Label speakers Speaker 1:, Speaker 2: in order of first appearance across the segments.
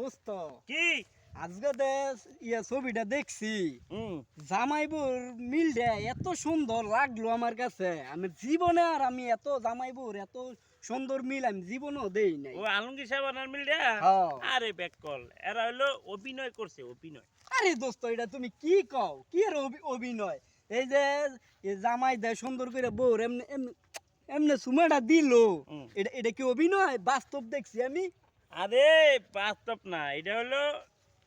Speaker 1: দোস্ত
Speaker 2: কি?
Speaker 1: আজকে দেশ ইয়া ছবিটা দেখছি। জামাইবুর মিলটা এত সুন্দর লাগল আমার কাছে। আমি জীবনে আর আমি এত জামাইবুর এত সুন্দর মিল আমি জীবনেও দেই নাই।
Speaker 2: ও আলমগীর সাহেব আনার মিলটা?
Speaker 1: হ্যাঁ।
Speaker 2: আরে ব্যাক কল এরা হলো অভিনয় করছে অভিনয়।
Speaker 1: আরে দোস্ত এটা তুমি কি কও? কি অভি- অভিনয়? এই যে জামাই দেয় সুন্দর করে বউর এমনি এমনি এমনি সুমাটা দিল। এটা এটা কি অভিনয়? বাস্তব দেখছি আমি।
Speaker 2: আরে বাস্তব না এটা হলো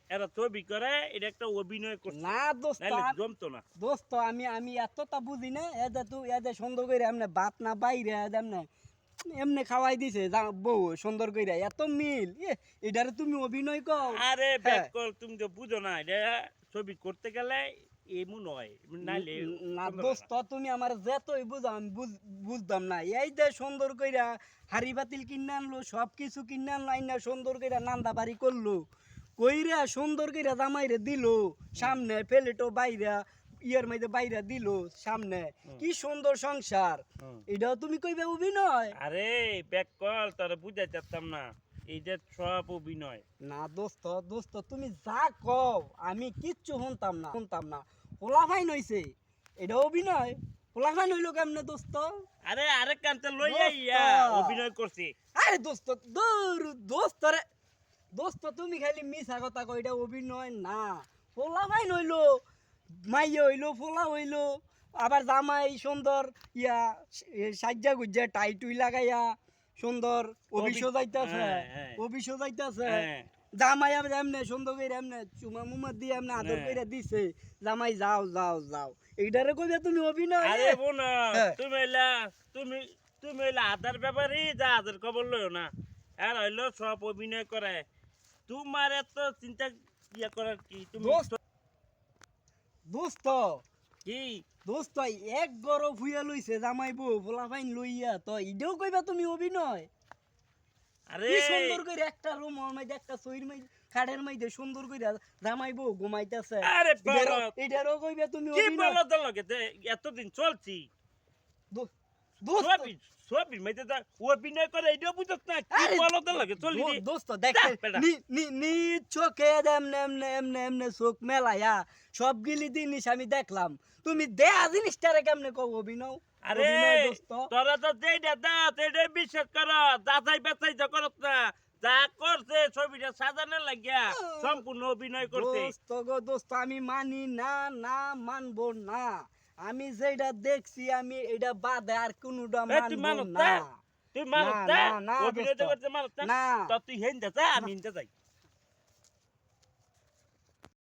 Speaker 2: এরা ছবি করে এটা একটা অভিনয় করছে।
Speaker 1: না দোস্ত
Speaker 2: জমতো না।
Speaker 1: দোস্ত আমি আমি এতটা বুঝি না এদে তুই এদে সুন্দর করে এমনি ভাত না বাইরে এদে এমনি এমনি খাওয়াই দিছে বউ সুন্দর করে এত মিল এটারে তুমি অভিনয় কও
Speaker 2: আরে। ব্যাক তুমি তো বুঝো না এটা ছবি করতে গেলে এমন নয়। নাইলে
Speaker 1: না দোস্ত তুমি আমার যেতই বুঝাও আমি বুঝতাম না। এই যে সুন্দর কইরা হাড়ি বাতিল কিনে আনলো সব কিছু কিনে আনলো আইনা সুন্দর কইরা নান্দা বাড়ি করল। কইরা সুন্দর কইরা জামাইরে দিল সামনে প্লেটও বাইরা ইয়ের মধ্যে বাইরা দিল সামনে। কি সুন্দর সংসার। এটাও তুমি কইবে অভিনয়?
Speaker 2: আরে ব্যাক কল তোরা বুঝাই চাচ্তাম না। এইটা সব অভিনয়।
Speaker 1: না দোস্ত দোস্ত তুমি যা কও আমি কিচ্ছু শুনতাম না শুনতাম না। পোলাফাইন হইছে এটা অভিনয়। পোলাফাইন হইল কেমনে দোস্ত?
Speaker 2: আরে আরেক কান্তে লই। আইয়া অভিনয় করছে।
Speaker 1: আরে দোস্ত দূর দোস্ত রে। দোস্ত তুমি খালি মিছা কথা কই এটা অভিনয় না। পোলাফাইন হইল মাইয়ে হইল পোলা হইল আবার জামাই সুন্দর ইয়া সাজ্জা গুজ্জা টাই টুই লাগাইয়া সুন্দর অভিষো যাইতাছে
Speaker 2: হ্যাঁ, হ্যাঁ।
Speaker 1: অভিষো যাইতাছে
Speaker 2: হ্যাঁ।
Speaker 1: জামাই আবার এমনে সুন্দর করে এমনে চুমা মুমা দিয়ে এমনে আদর। করে দিছে জামাই যাও যাও যাও এইটারে কইবে তুমি অভিনয়
Speaker 2: আরে বোন। তুমি এলা তুমি তুমি এলা আধার ব্যাপারে যা আধার খবর লইও না আর হইল সব অভিনয় করে তোমার এত চিন্তা ইয়া করার কি তুমি
Speaker 1: দোস্ত দোস্ত
Speaker 2: কি?
Speaker 1: দোস্ত এক গরো ভুইয়া লইছে জামাই বউ ফোলাফাইন লইয়া তো ইডেও কইবা তুমি অভিনয়?
Speaker 2: আরে!
Speaker 1: সুন্দর করে একটা রুম মাই একটা সইর মধ্যে খাড়ের মাইদে সুন্দর করে জামাই বউ ঘুমাইতেছে।
Speaker 2: আরে।
Speaker 1: এটারও কইবা তুমি
Speaker 2: কি
Speaker 1: অভিনয়?
Speaker 2: বলো তো লগে? এতদিন চলছি।
Speaker 1: দোস্ত
Speaker 2: কি
Speaker 1: চোখে মেলায়া সবগুলি জিনিস আমি দেখলাম। তুমি দেয়া জিনিসটারে কেমনে কও অভিনয়?
Speaker 2: আরে তোরা তো বিশ্বাস কর যাচাই বাছাই তো করত না। যা করছে ছবিটা সাজানো লাগিয়া সম্পূর্ণ অভিনয় করছে।
Speaker 1: দোস্ত গো দোস্ত আমি মানি না না মানবো না। আমি যেটা দেখছি আমি এটা বাদে আর কোন
Speaker 2: না তুই
Speaker 1: মানবো
Speaker 2: না
Speaker 1: না।
Speaker 2: তুই না
Speaker 1: না, না, না,
Speaker 2: না না
Speaker 1: না
Speaker 2: না না
Speaker 1: না।
Speaker 2: তো তুই হেন যা আমি হেন যাই।